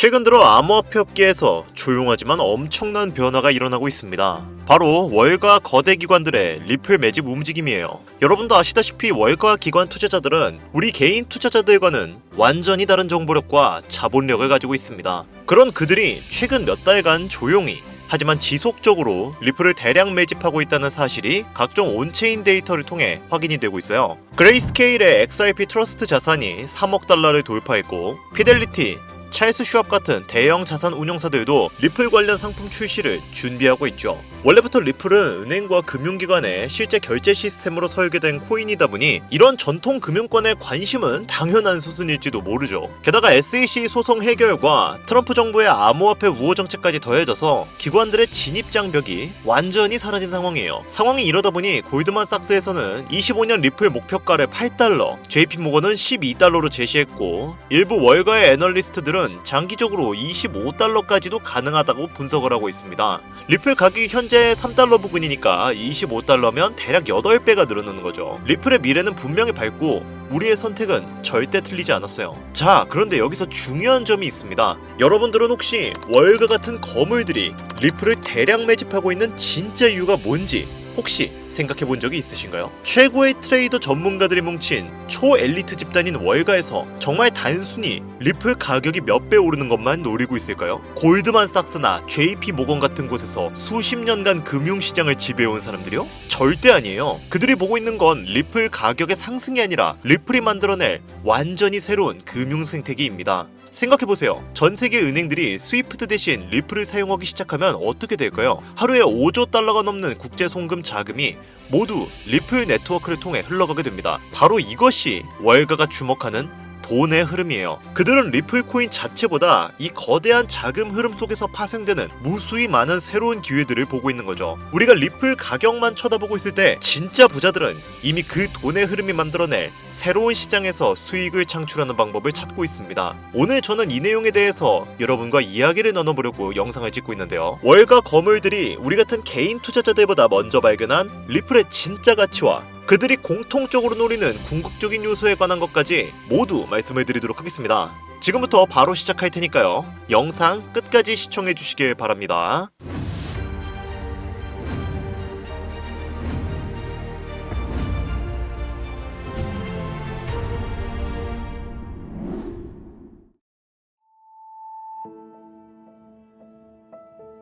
최근 들어 암호화폐 업계에서 조용하지만 엄청난 변화가 일어나고 있습니다. 바로 월가 거대 기관들의 리플 매집 움직임이에요. 여러분도 아시다시피 월가 기관 투자자들은 우리 개인 투자자들과는 완전히 다른 정보력과 자본력을 가지고 있습니다. 그런 그들이 최근 몇 달간 조용히 하지만 지속적으로 리플을 대량 매집하고 있다는 사실이 각종 온체인 데이터를 통해 확인이 되고 있어요. 그레이스케일의 XRP 트러스트 자산이 3억 달러를 돌파했고 피델리티, 찰스 슈압 같은 대형 자산 운용사들도 리플 관련 상품 출시를 준비하고 있죠. 원래부터 리플은 은행과 금융기관의 실제 결제 시스템으로 설계된 코인이다 보니 이런 전통 금융권의 관심은 당연한 수순일지도 모르죠. 게다가 SEC 소송 해결과 트럼프 정부의 암호화폐 우호 정책까지 더해져서 기관들의 진입 장벽이 완전히 사라진 상황이에요. 상황이 이러다 보니 골드만삭스에서는 25년 리플 목표가를 8달러, JP 모건은 12달러로 제시했고 일부 월가의 애널리스트들은 장기적으로 25달러까지도 가능하다고 분석을 하고 있습니다. 리플 가격이 현재 3달러 부근이니까 25달러면 대략 8배가 늘어나는 거죠. 리플의 미래는 분명히 밝고 우리의 선택은 절대 틀리지 않았어요. 자, 그런데 여기서 중요한 점이 있습니다. 여러분들은 혹시 월가 같은 거물들이 리플을 대량 매집하고 있는 진짜 이유가 뭔지 혹시 생각해 본 적이 있으신가요? 최고의 트레이더 전문가들이 뭉친 초엘리트 집단인 월가에서 정말 단순히 리플 가격이 몇 배 오르는 것만 노리고 있을까요? 골드만삭스나 JP 모건 같은 곳에서 수십 년간 금융시장을 지배해온 사람들이요? 절대 아니에요. 그들이 보고 있는 건 리플 가격의 상승이 아니라 리플이 만들어낼 완전히 새로운 금융 생태계입니다. 생각해보세요. 전 세계 은행들이 스위프트 대신 리플을 사용하기 시작하면 어떻게 될까요? 하루에 5조 달러가 넘는 국제 송금 자금이 모두 리플 네트워크를 통해 흘러가게 됩니다. 바로 이것이 월가가 주목하는 돈의 흐름이에요. 그들은 리플 코인 자체보다 이 거대한 자금 흐름 속에서 파생되는 무수히 많은 새로운 기회들을 보고 있는 거죠. 우리가 리플 가격만 쳐다보고 있을 때 진짜 부자들은 이미 그 돈의 흐름이 만들어낼 새로운 시장에서 수익을 창출하는 방법을 찾고 있습니다. 오늘 저는 이 내용에 대해서 여러분과 이야기를 나눠보려고 영상을 찍고 있는데요. 월가 거물들이 우리 같은 개인 투자자들보다 먼저 발견한 리플의 진짜 가치와 그들이 공통적으로 노리는 궁극적인 요소에 관한 것까지 모두 말씀을 드리도록 하겠습니다. 지금부터 바로 시작할 테니까요. 영상 끝까지 시청해 주시길 바랍니다.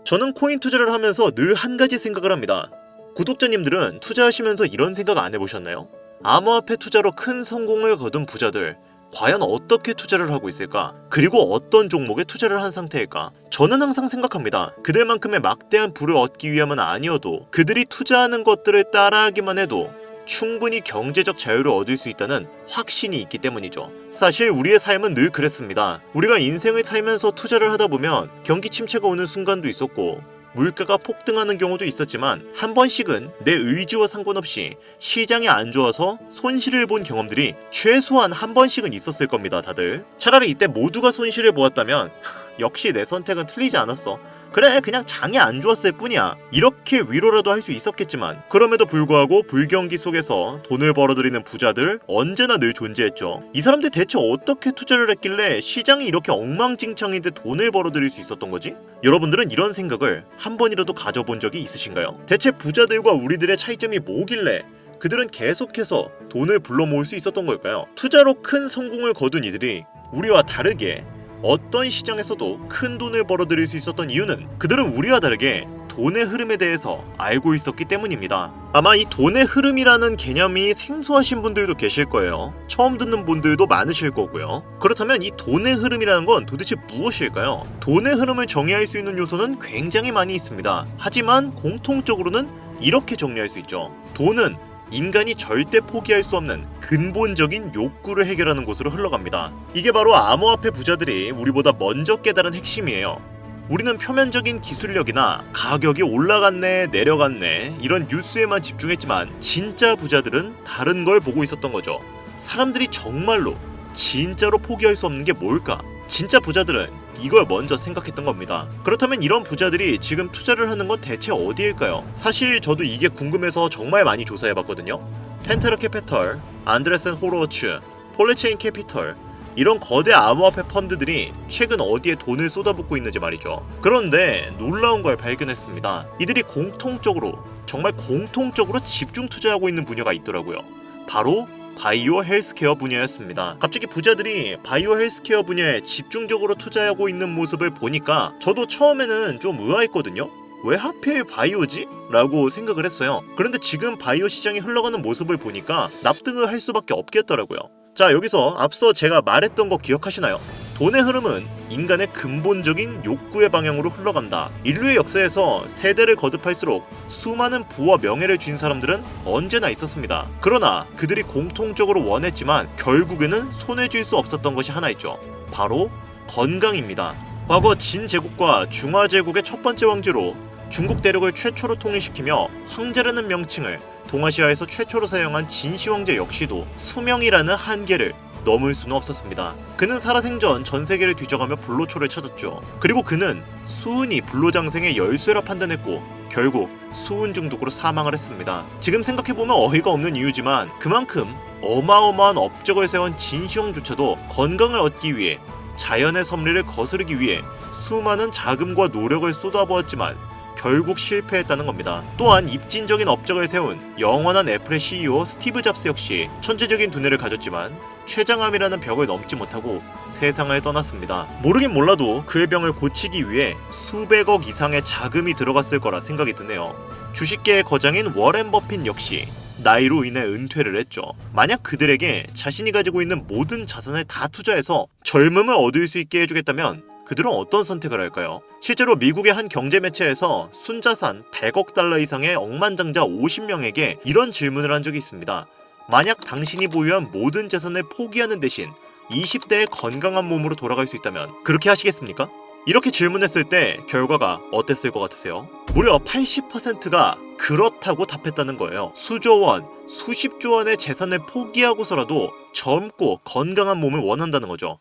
저는 코인 투자를 하면서 늘 한 가지 생각을 합니다. 구독자님들은 투자하시면서 이런 생각 안 해보셨나요? 암호화폐 투자로 큰 성공을 거둔 부자들 과연 어떻게 투자를 하고 있을까? 그리고 어떤 종목에 투자를 한 상태일까? 저는 항상 생각합니다. 그들만큼의 막대한 부를 얻기 위함은 아니어도 그들이 투자하는 것들을 따라하기만 해도 충분히 경제적 자유를 얻을 수 있다는 확신이 있기 때문이죠. 사실 우리의 삶은 늘 그랬습니다. 우리가 인생을 살면서 투자를 하다 보면 경기 침체가 오는 순간도 있었고 물가가 폭등하는 경우도 있었지만 한 번씩은 내 의지와 상관없이 시장이 안 좋아서 손실을 본 경험들이 최소한 한 번씩은 있었을 겁니다, 다들. 차라리 이때 모두가 손실을 보았다면 역시 내 선택은 틀리지 않았어. 그래 그냥 장이 안 좋았을 뿐이야 이렇게 위로라도 할 수 있었겠지만 그럼에도 불구하고 불경기 속에서 돈을 벌어들이는 부자들 언제나 늘 존재했죠 이 사람들 대체 어떻게 투자를 했길래 시장이 이렇게 엉망진창인데 돈을 벌어들일 수 있었던 거지? 여러분들은 이런 생각을 한 번이라도 가져본 적이 있으신가요? 대체 부자들과 우리들의 차이점이 뭐길래 그들은 계속해서 돈을 불러 모을 수 있었던 걸까요? 투자로 큰 성공을 거둔 이들이 우리와 다르게 어떤 시장에서도 큰 돈을 벌어들일 수 있었던 이유는 그들은 우리와 다르게 돈의 흐름에 대해서 알고 있었기 때문입니다. 아마 이 돈의 흐름이라는 개념이 생소하신 분들도 계실 거예요. 처음 듣는 분들도 많으실 거고요. 그렇다면 이 돈의 흐름이라는 건 도대체 무엇일까요? 돈의 흐름을 정의할 수 있는 요소는 굉장히 많이 있습니다. 하지만 공통적으로는 이렇게 정리할 수 있죠. 돈은 인간이 절대 포기할 수 없는 근본적인 욕구를 해결하는 곳으로 흘러갑니다. 이게 바로 암호화폐 부자들이 우리보다 먼저 깨달은 핵심이에요. 우리는 표면적인 기술력이나 가격이 올라갔네, 내려갔네, 이런 뉴스에만 집중했지만 진짜 부자들은 다른 걸 보고 있었던 거죠. 사람들이 정말로 진짜로 포기할 수 없는 게 뭘까? 진짜 부자들은 이걸 먼저 생각했던 겁니다. 그렇다면 이런 부자들이 지금 투자를 하는 건 대체 어디일까요? 사실 저도 이게 궁금해서 정말 많이 조사해봤거든요. 펜테르 캐피털, 안드레센 호로츠, 폴리체인 캐피털 이런 거대 암호화폐 펀드들이 최근 어디에 돈을 쏟아붓고 있는지 말이죠. 그런데 놀라운 걸 발견했습니다. 이들이 공통적으로 정말 공통적으로 집중 투자하고 있는 분야가 있더라고요. 바로 바이오 헬스케어 분야였습니다. 갑자기 부자들이 바이오 헬스케어 분야에 집중적으로 투자하고 있는 모습을 보니까 저도 처음에는 좀 의아했거든요. 왜 하필 바이오지? 라고 생각을 했어요. 그런데 지금 바이오 시장이 흘러가는 모습을 보니까 납득을 할 수밖에 없겠더라고요. 자, 여기서 앞서 제가 말했던 거 기억하시나요? 돈의 흐름은 인간의 근본적인 욕구의 방향으로 흘러간다. 인류의 역사에서 세대를 거듭할수록 수많은 부와 명예를 쥔 사람들은 언제나 있었습니다. 그러나 그들이 공통적으로 원했지만 결국에는 손에 쥘 수 없었던 것이 하나 있죠. 바로 건강입니다. 과거 진 제국과 중화 제국의 첫 번째 왕조로 중국 대륙을 최초로 통일시키며 황제라는 명칭을 동아시아에서 최초로 사용한 진시 황제 역시도 수명이라는 한계를 넘을 수는 없었습니다. 그는 살아생전 전 세계를 뒤져가며 불로초를 찾았죠. 그리고 그는 수은이 불로장생의 열쇠라 판단했고 결국 수은 중독으로 사망을 했습니다. 지금 생각해보면 어이가 없는 이유지만 그만큼 어마어마한 업적을 세운 진시황조차도 건강을 얻기 위해 자연의 섭리를 거스르기 위해 수많은 자금과 노력을 쏟아부었지만 결국 실패했다는 겁니다. 또한 입진적인 업적을 세운 영원한 애플의 CEO 스티브 잡스 역시 천재적인 두뇌를 가졌지만 췌장암이라는 벽을 넘지 못하고 세상을 떠났습니다. 모르긴 몰라도 그의 병을 고치기 위해 수백억 이상의 자금이 들어갔을 거라 생각이 드네요. 주식계의 거장인 워렌 버핏 역시 나이로 인해 은퇴를 했죠. 만약 그들에게 자신이 가지고 있는 모든 자산을 다 투자해서 젊음을 얻을 수 있게 해주겠다면 그들은 어떤 선택을 할까요? 실제로 미국의 한 경제 매체에서 순자산 100억 달러 이상의 억만장자 50명에게 이런 질문을 한 적이 있습니다. 만약 당신이 보유한 모든 재산을 포기하는 대신 20대의 건강한 몸으로 돌아갈 수 있다면 그렇게 하시겠습니까? 이렇게 질문했을 때 결과가 어땠을 것 같으세요? 무려 80%가 그렇다고 답했다는 거예요. 수조 원, 수십조 원의 재산을 포기하고서라도 젊고 건강한 몸을 원한다는 거죠.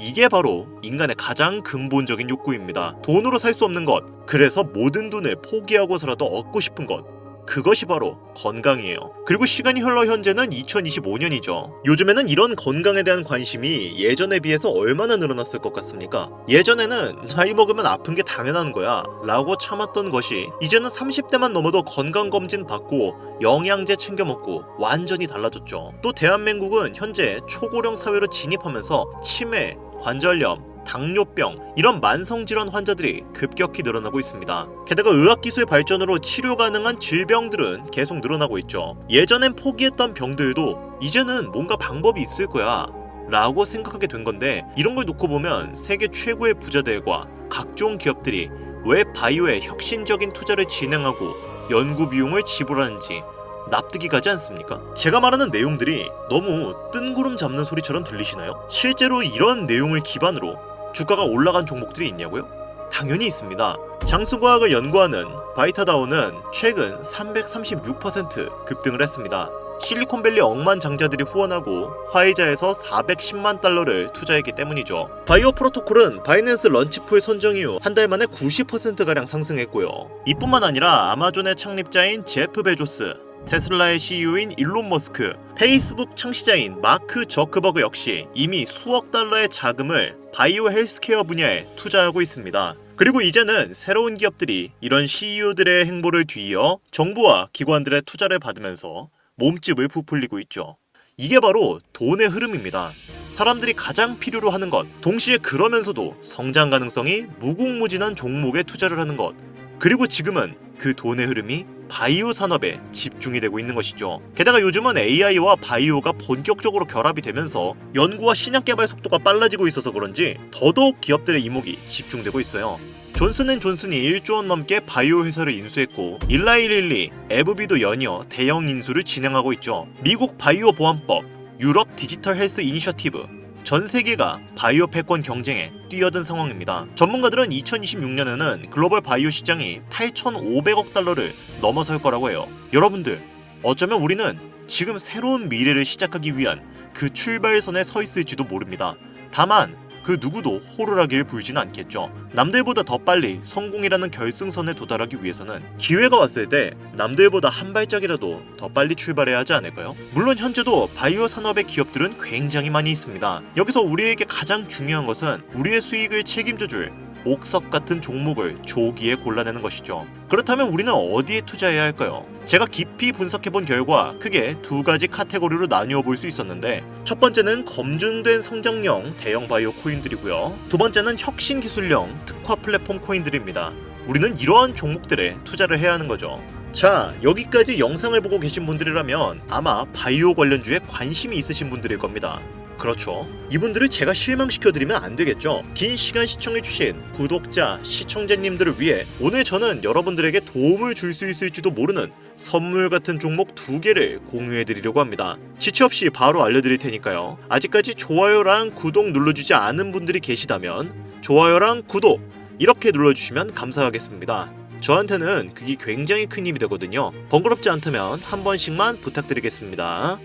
이게 바로 인간의 가장 근본적인 욕구입니다. 돈으로 살 수 없는 것, 그래서 모든 돈을 포기하고서라도 얻고 싶은 것. 그것이 바로 건강이에요. 그리고 시간이 흘러 현재는 2025년이죠. 요즘에는 이런 건강에 대한 관심이 예전에 비해서 얼마나 늘어났을 것 같습니까? 예전에는 나이 먹으면 아픈 게 당연한 거야 라고 참았던 것이 이제는 30대만 넘어도 건강검진 받고 영양제 챙겨 먹고 완전히 달라졌죠. 또 대한민국은 현재 초고령 사회로 진입하면서 치매, 관절염, 당뇨병 이런 만성 질환 환자들이 급격히 늘어나고 있습니다. 게다가 의학 기술의 발전으로 치료 가능한 질병들은 계속 늘어나고 있죠. 예전엔 포기했던 병들도 이제는 뭔가 방법이 있을 거야. 라고 생각하게 된 건데 이런 걸 놓고 보면 세계 최고의 부자들과 각종 기업들이 왜 바이오에 혁신적인 투자를 진행하고 연구 비용을 지불하는지 납득이 가지 않습니까? 제가 말하는 내용들이 너무 뜬구름 잡는 소리처럼 들리시나요? 실제로 이런 내용을 기반으로 주가가 올라간 종목들이 있냐고요? 당연히 있습니다. 장수과학을 연구하는 바이타다오는 최근 336% 급등을 했습니다. 실리콘밸리 억만 장자들이 후원하고 화이자에서 410만 달러를 투자했기 때문이죠. 바이오 프로토콜은 바이낸스 런치풀 선정 이후 한 달 만에 90%가량 상승했고요. 이뿐만 아니라 아마존의 창립자인 제프 베조스, 테슬라의 CEO인 일론 머스크, 페이스북 창시자인 마크 저크버그 역시 이미 수억 달러의 자금을 바이오 헬스케어 분야에 투자하고 있습니다. 그리고 이제는 새로운 기업들이 이런 CEO들의 행보를 뒤이어 정부와 기관들의 투자를 받으면서 몸집을 부풀리고 있죠. 이게 바로 돈의 흐름입니다. 사람들이 가장 필요로 하는 것, 동시에 그러면서도 성장 가능성이 무궁무진한 종목에 투자를 하는 것, 그리고 지금은 그 돈의 흐름이 바이오 산업에 집중이 되고 있는 것이죠. 게다가 요즘은 AI와 바이오가 본격적으로 결합이 되면서 연구와 신약 개발 속도가 빨라지고 있어서 그런지 더더욱 기업들의 이목이 집중되고 있어요. 존슨앤존슨이 1조 원 넘게 바이오 회사를 인수했고 일라이릴리, 에브비도 연이어 대형 인수를 진행하고 있죠. 미국 바이오 보안법, 유럽 디지털 헬스 이니셔티브, 전 세계가 바이오 패권 경쟁에 뛰어든 상황입니다. 전문가들은 2026년에는 글로벌 바이오 시장이 8,500억 달러를 넘어설 거라고 해요. 여러분들, 어쩌면 우리는 지금 새로운 미래를 시작하기 위한 그 출발선에 서 있을지도 모릅니다. 다만 그 누구도 호루라기를 불진 않겠죠. 남들보다 더 빨리 성공이라는 결승선에 도달하기 위해서는 기회가 왔을 때 남들보다 한 발짝이라도 더 빨리 출발해야 하지 않을까요? 물론 현재도 바이오 산업의 기업들은 굉장히 많이 있습니다. 여기서 우리에게 가장 중요한 것은 우리의 수익을 책임져줄 옥석 같은 종목을 조기에 골라내는 것이죠. 그렇다면 우리는 어디에 투자해야 할까요? 제가 깊이 분석해 본 결과 크게 두 가지 카테고리로 나누어 볼 수 있었는데 첫 번째는 검증된 성장형 대형 바이오 코인들이고요. 두 번째는 혁신 기술형 특화 플랫폼 코인들입니다. 우리는 이러한 종목들에 투자를 해야 하는 거죠. 자, 여기까지 영상을 보고 계신 분들이라면 아마 바이오 관련주에 관심이 있으신 분들일 겁니다. 그렇죠. 이분들을 제가 실망시켜드리면 안 되겠죠. 긴 시간 시청해주신 구독자, 시청자님들을 위해 오늘 저는 여러분들에게 도움을 줄 수 있을지도 모르는 선물 같은 종목 두 개를 공유해드리려고 합니다. 지체 없이 바로 알려드릴 테니까요. 아직까지 좋아요랑 구독 눌러주지 않은 분들이 계시다면 좋아요랑 구독 이렇게 눌러주시면 감사하겠습니다. 저한테는 그게 굉장히 큰 힘이 되거든요. 번거롭지 않다면 한 번씩만 부탁드리겠습니다.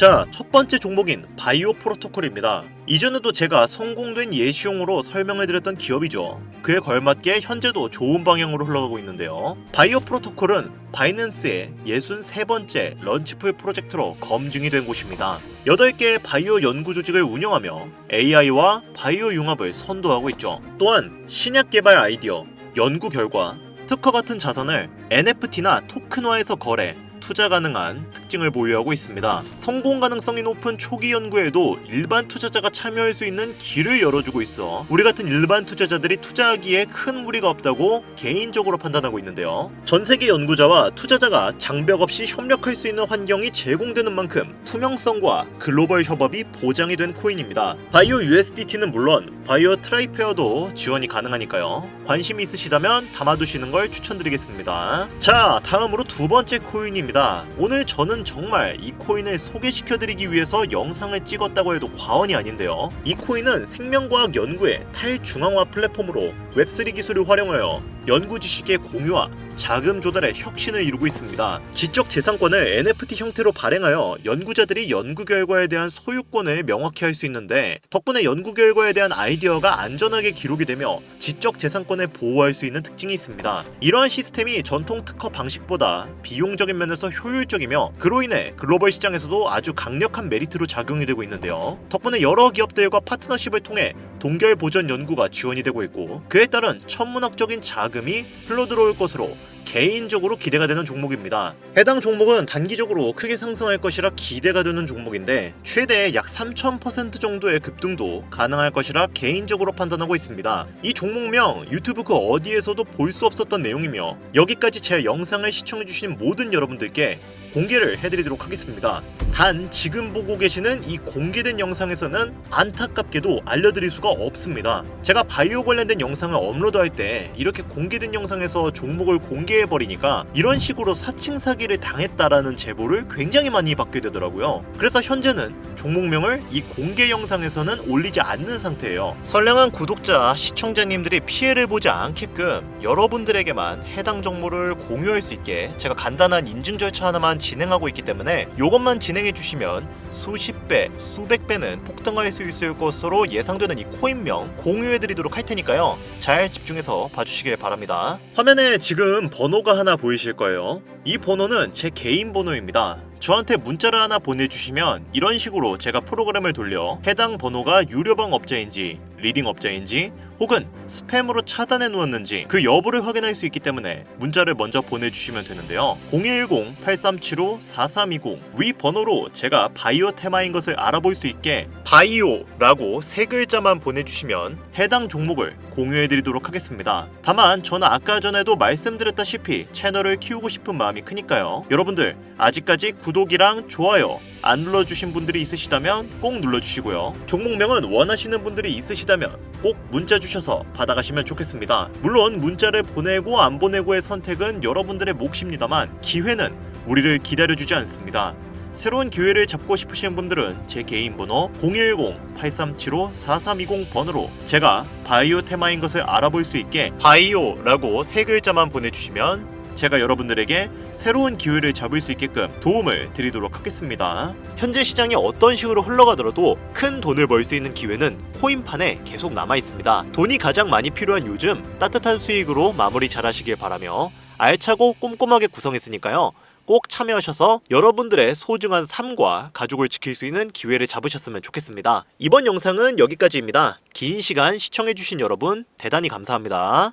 자, 첫 번째 종목인 바이오 프로토콜입니다. 이전에도 제가 성공된 예시용으로 설명을 드렸던 기업이죠. 그에 걸맞게 현재도 좋은 방향으로 흘러가고 있는데요. 바이오 프로토콜은 바이낸스의 63번째 런치풀 프로젝트로 검증이 된 곳입니다. 8개의 바이오 연구 조직을 운영하며 AI와 바이오 융합을 선도하고 있죠. 또한 신약 개발 아이디어, 연구 결과, 특허 같은 자산을 NFT나 토큰화해서 거래, 투자 가능한 특징을 보유하고 있습니다. 성공 가능성이 높은 초기 연구에도 일반 투자자가 참여할 수 있는 길을 열어주고 있어 우리 같은 일반 투자자들이 투자하기에 큰 무리가 없다고 개인적으로 판단하고 있는데요. 전 세계 연구자와 투자자가 장벽 없이 협력할 수 있는 환경이 제공되는 만큼 투명성과 글로벌 협업이 보장이 된 코인입니다. 바이오 USDT는 물론 바이오 트라이페어도 지원이 가능하니까요. 관심이 있으시다면 담아두시는 걸 추천드리겠습니다. 자, 다음으로 두 번째 코인입니다. 오늘 저는 정말 이 코인을 소개시켜드리기 위해서 영상을 찍었다고 해도 과언이 아닌데요. 이 코인은 생명과학 연구의 탈중앙화 플랫폼으로 웹3 기술을 활용하여 연구 지식의 공유와 자금 조달의 혁신을 이루고 있습니다. 지적 재산권을 NFT 형태로 발행하여 연구자들이 연구 결과에 대한 소유권을 명확히 할 수 있는데 덕분에 연구 결과에 대한 아이디어가 안전하게 기록이 되며 지적 재산권을 보호할 수 있는 특징이 있습니다. 이러한 시스템이 전통 특허 방식보다 비용적인 면에서 효율적이며 그로 인해 글로벌 시장에서도 아주 강력한 메리트로 작용이 되고 있는데요. 덕분에 여러 기업들과 파트너십을 통해 동결 보전 연구가 지원이 되고 있고 그에 따른 천문학적인 자금 이 흘러들어올 것으로 개인적으로 기대가 되는 종목입니다. 해당 종목은 단기적으로 크게 상승할 것이라 기대가 되는 종목인데 최대 약 3000% 정도의 급등도 가능할 것이라 개인적으로 판단하고 있습니다. 이 종목명 유튜브 그 어디에서도 볼 수 없었던 내용이며 여기까지 제 영상을 시청해주신 모든 여러분들께 공개를 해드리도록 하겠습니다. 단 지금 보고 계시는 이 공개된 영상에서는 안타깝게도 알려드릴 수가 없습니다. 제가 바이오 관련된 영상을 업로드할 때 이렇게 공개된 영상에서 종목을 공개 해버리니까 이런 식으로 사칭 사기를 당했다라는 제보를 굉장히 많이 받게 되더라고요. 그래서 현재는 종목명을 이 공개 영상에서는 올리지 않는 상태예요. 선량한 구독자, 시청자님들이 피해를 보지 않게끔 여러분들에게만 해당 정보를 공유할 수 있게 제가 간단한 인증 절차 하나만 진행하고 있기 때문에 이것만 진행해 주시면 수십 배, 수백 배는 폭등할 수 있을 것으로 예상되는 이 코인명 공유해 드리도록 할 테니까요. 잘 집중해서 봐주시길 바랍니다. 화면에 지금 번호가 하나 보이실 거예요. 이 번호는 제 개인 번호입니다. 저한테 문자를 하나 보내주시면 이런 식으로 제가 프로그램을 돌려 해당 번호가 유료방 업자인지 리딩 업자인지 혹은 스팸으로 차단해 놓았는지 그 여부를 확인할 수 있기 때문에 문자를 먼저 보내주시면 되는데요. 010-8375-4320 위 번호로 제가 바이오 테마인 것을 알아볼 수 있게 바이오라고 세 글자만 보내주시면 해당 종목을 공유해드리도록 하겠습니다. 다만 저는 아까 전에도 말씀드렸다시피 채널을 키우고 싶은 마음이 크니까요. 여러분들 아직까지 구독이랑 좋아요 안 눌러주신 분들이 있으시다면 꼭 눌러주시고요. 종목명은 원하시는 분들이 있으시다면 꼭 문자 주셔서 받아가시면 좋겠습니다. 물론 문자를 보내고 안 보내고의 선택은 여러분들의 몫입니다만 기회는 우리를 기다려주지 않습니다. 새로운 기회를 잡고 싶으신 분들은 제 개인 번호 010-8375-4320 번호로 제가 바이오 테마인 것을 알아볼 수 있게 바이오라고 세 글자만 보내주시면 제가 여러분들에게 새로운 기회를 잡을 수 있게끔 도움을 드리도록 하겠습니다. 현재 시장이 어떤 식으로 흘러가더라도 큰 돈을 벌 수 있는 기회는 코인판에 계속 남아 있습니다. 돈이 가장 많이 필요한 요즘 따뜻한 수익으로 마무리 잘 하시길 바라며 알차고 꼼꼼하게 구성했으니까요. 꼭 참여하셔서 여러분들의 소중한 삶과 가족을 지킬 수 있는 기회를 잡으셨으면 좋겠습니다. 이번 영상은 여기까지입니다. 긴 시간 시청해주신 여러분 대단히 감사합니다.